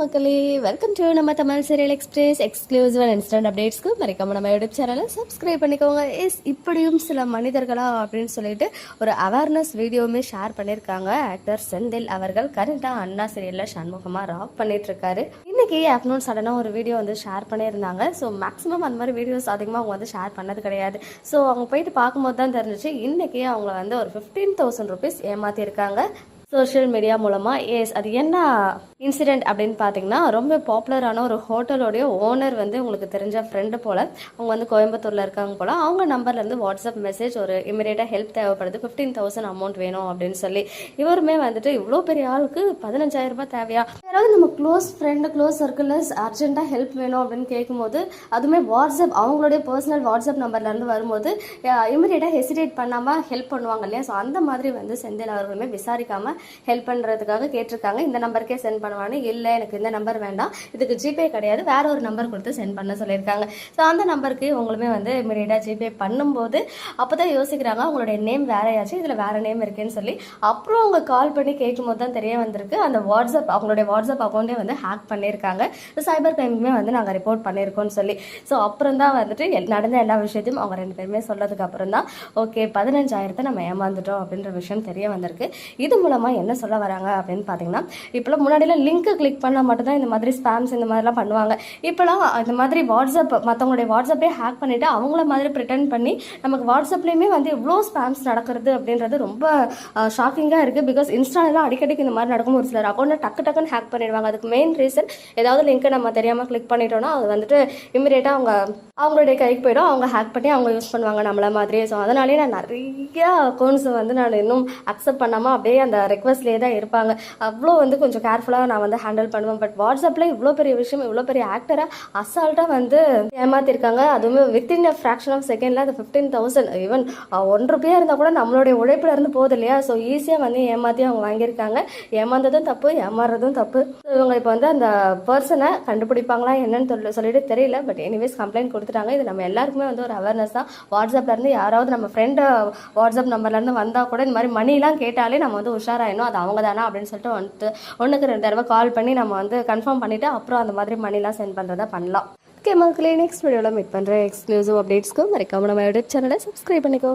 மக்களே welcome to நம்ம Tamil serial express exclusive and instant அப்டேட்ஸ்க்கு மறக்காம நம்ம யூடியூப் சேனலை சப்ஸ்கிரைப் பண்ணிக்கோங்க. எஸ் இப்படியும் சில மனிதர்களா அப்படின்னு சொல்லிட்டு ஒரு அவேர்னஸ் வீடியோவுமே ஷேர் பண்ணியிருக்காங்க ஆக்டர் செந்தில் அவர்கள் கரண்டாக அண்ணா சீரியலில் சண்முகமாக ராக் பண்ணிட்டு இருக்காரு இன்னைக்கு ஆஃப்டர்நூன் சடனாக ஒரு வீடியோ வந்து ஷேர் பண்ணியிருந்தாங்க. ஸோ மேக்ஸிமம் அந்த மாதிரி வீடியோஸ் அதிகமாக அவங்க வந்து ஷேர் பண்ணது கிடையாது. ஸோ அவங்க போயிட்டு பார்க்கும்போது தான் தெரிஞ்சிச்சு இன்னைக்கு அவங்க வந்து ஒரு ஃபிஃப்டீன் தௌசண்ட் ருபீஸ் ஏமாற்றிருக்காங்க சோஷியல் மீடியா மூலமாக எஸ் அது என்ன இன்சிடென்ட் அப்படின்னு பார்த்தீங்கன்னா ரொம்ப பாப்புலரான ஒரு ஹோட்டலோடைய ஓனர் வந்து உங்களுக்கு தெரிஞ்ச ஃப்ரெண்டு போல் அவங்க வந்து கோயம்புத்தூரில் இருக்காங்க போல் அவங்க நம்பர்லேருந்து வாட்ஸ்அப் மெசேஜ் ஒரு இமீடியட்டாக ஹெல்ப் தேவைப்படுது. ஃபிஃப்டீன் தௌசண்ட் அமௌண்ட் வேணும் அப்படின்னு சொல்லி. இவருமே வந்துட்டு இவ்வளோ பெரிய ஆளுக்கு பதினஞ்சாயிரம் ரூபாய் தேவையா? யாராவது நம்ம க்ளோஸ் ஃப்ரெண்டு க்ளோஸ் சர்க்கிளில் அர்ஜென்ட்டாக ஹெல்ப் வேணும் அப்படின்னு கேட்கும்போது அதுவுமே வாட்ஸ்அப் அவங்களுடைய பர்சனல் வாட்ஸ்அப் நம்பர்லேருந்து வரும்போது இமீடியட்டாக ஹெசிடேட் பண்ணாமல் ஹெல்ப் பண்ணுவாங்க இல்லையா? ஸோ அந்த மாதிரி வந்து செந்தில் அவர்களுமே விசாரிக்காமல் ஹெல்ப் பண்ணுறதுக்காக கேட்டிருக்காங்க. இந்த நம்பருக்கே சென்ட் பண்ணுவான்னு இல்லை எனக்கு இந்த நம்பர் வேண்டாம். இதுக்கு ஜிபே கிடையாது. வேற ஒரு நம்பர் கொடுத்து சென்ட் பண்ண சொல்லியிருக்காங்க. ஸோ அந்த நம்பருக்கு உங்களுமே வந்து இமீடியட்டாக ஜிபே பண்ணும்போது அப்போ தான் யோசிக்கிறாங்க அவங்களுடைய நேம் வேறையாச்சு இதில் வேற நேம் இருக்குன்னு சொல்லி. அப்புறம் அவங்க கால் பண்ணி கேட்கும்போது தான் தெரிய வந்திருக்கு. அந்த வாட்ஸ்அப் அவங்களுடைய வாட்ஸ்அப் அக்கௌண்ட்டே வந்து ஹேக் பண்ணியிருக்காங்க. சைபர் கிரைமுமே வந்து நாங்கள் ரிப்போர்ட் பண்ணியிருக்கோம்னு சொல்லி. ஸோ அப்புறம் தான் வந்துட்டு நடந்த எல்லா விஷயத்தையும் அவங்க ரெண்டு பேருமே சொன்னதுக்கு அப்புறம் தான் ஓகே பதினஞ்சாயிரத்தை நம்ம ஏமாந்துட்டோம். அப்படின்ற விஷயம் தெரிய வந்திருக்கு. இது மூலமாக என்ன சொல்ல வராங்க அப்படின்னு பார்த்தீங்கன்னா இப்போலாம் முன்னாடிலாம் லிங்க்கு கிளிக் பண்ணால் மட்டும்தான் இந்த மாதிரி ஸ்பேம்ஸ் இந்த மாதிரிலாம் பண்ணுவாங்க. இப்போலாம் இந்த மாதிரி வாட்ஸ்அப் மற்றவங்களுடைய வாட்ஸ்அப்பே ஹேக் பண்ணிவிட்டு அவங்கள மாதிரி ப்ரிட்டன் பண்ணி நமக்கு வாட்ஸ்அப்லேயுமே வந்து இவ்வளோ ஸ்பேம்ஸ் நடக்கிறது அப்படின்றது ரொம்ப ஷாக்கிங்காக இருக்குது பிகாஸ் இன்ஸ்டாலெலாம் அடிக்கடிக்கு இந்த மாதிரி நடக்கும் ஒரு சிலர் அக்கௌண்ட்டை டக்கு டக்குன்னு ஹேக் பண்ணிடுவாங்க. அதுக்கு மெயின் ரீசன் ஏதாவது லிங்க்கை நம்ம தெரியாமல் கிளிக் பண்ணிட்டோம்னா அது வந்துட்டு இமீடியட்டாக அவங்க அவங்களுடைய கைக்கு போயிடும். அவங்க ஹேக் பண்ணி அவங்க யூஸ் பண்ணுவாங்க நம்மள மாதிரியே. ஸோ அதனாலேயே நான் நிறைய அக்கௌண்ட்ஸை வந்து நான் இன்னும் அக்செப்ட் பண்ணாமல் அப்படியே அந்த ரெக்வஸ்ட்லேயே தான் இருப்பாங்க. அவ்வளோ வந்து கொஞ்சம் கேர்ஃபுல்லாக நான் வந்து ஹேண்டில் பண்ணுவேன். பட் வாட்ஸ்அப்பில் இவ்வளோ பெரிய விஷயம் இவ்வளோ பெரிய ஆக்டராக அசால்ட்டாக வந்து ஏமாத்திருக்காங்க. அதுவுமே வித்தின் அ ஃப்ராக்ஷன் ஆஃப் செகண்டில் அந்த ஃபிஃப்டீன் தௌசண்ட் ஈவன் ஒன் ருபியாக இருந்தால் கூட நம்மளுடைய உழைப்புல இருந்து போகுது இல்லையா? ஸோ ஈஸியாக வந்து ஏமாற்றி அவங்க வாங்கியிருக்காங்க. ஏமாந்ததும் தப்பு ஏமாறுறதும் தப்பு. இவங்க இப்போ வந்து அந்த பர்சனை கண்டுபிடிப்பாங்களா என்னன்னு சொல்லி சொல்லிட்டு தெரியல. பட் எனிவேஸ் கம்ப்ளைண்ட் கொடுத்துட்டாங்க. இது நம்ம எல்லாருக்குமே வந்து ஒரு அவேர்னஸ் தான். வாட்ஸ்அப்ல இருந்து யாராவது நம்ம ஃப்ரெண்டு வாட்ஸ்அப் நம்பர்ல இருந்து வந்தா கூட இந்த மாதிரி மணிலாம் கேட்டாலே நம்ம வந்து இன்னும் அது அவங்க தானா அப்படின்னு சொல்லிட்டு வந்துட்டு ஒன்றுக்கு ரெண்டு தடவை கால் பண்ணி நம்ம வந்து கன்ஃபார்ம் பண்ணிட்டு அப்புறம் அந்த மாதிரி மணிலாம் சென்ட் பண்ணுறதை பண்ணலாம். ஓகே மக்களே நெக்ஸ்ட் வீடியோவில் மீட் பண்ணுறேன் எக்ஸ்க்ளூசிவ் அப்டேட்ஸ்க்கு மறக்காம நம்ம யூடியூப் சேனலை சப்ஸ்கிரைப் பண்ணிக்கோங்க.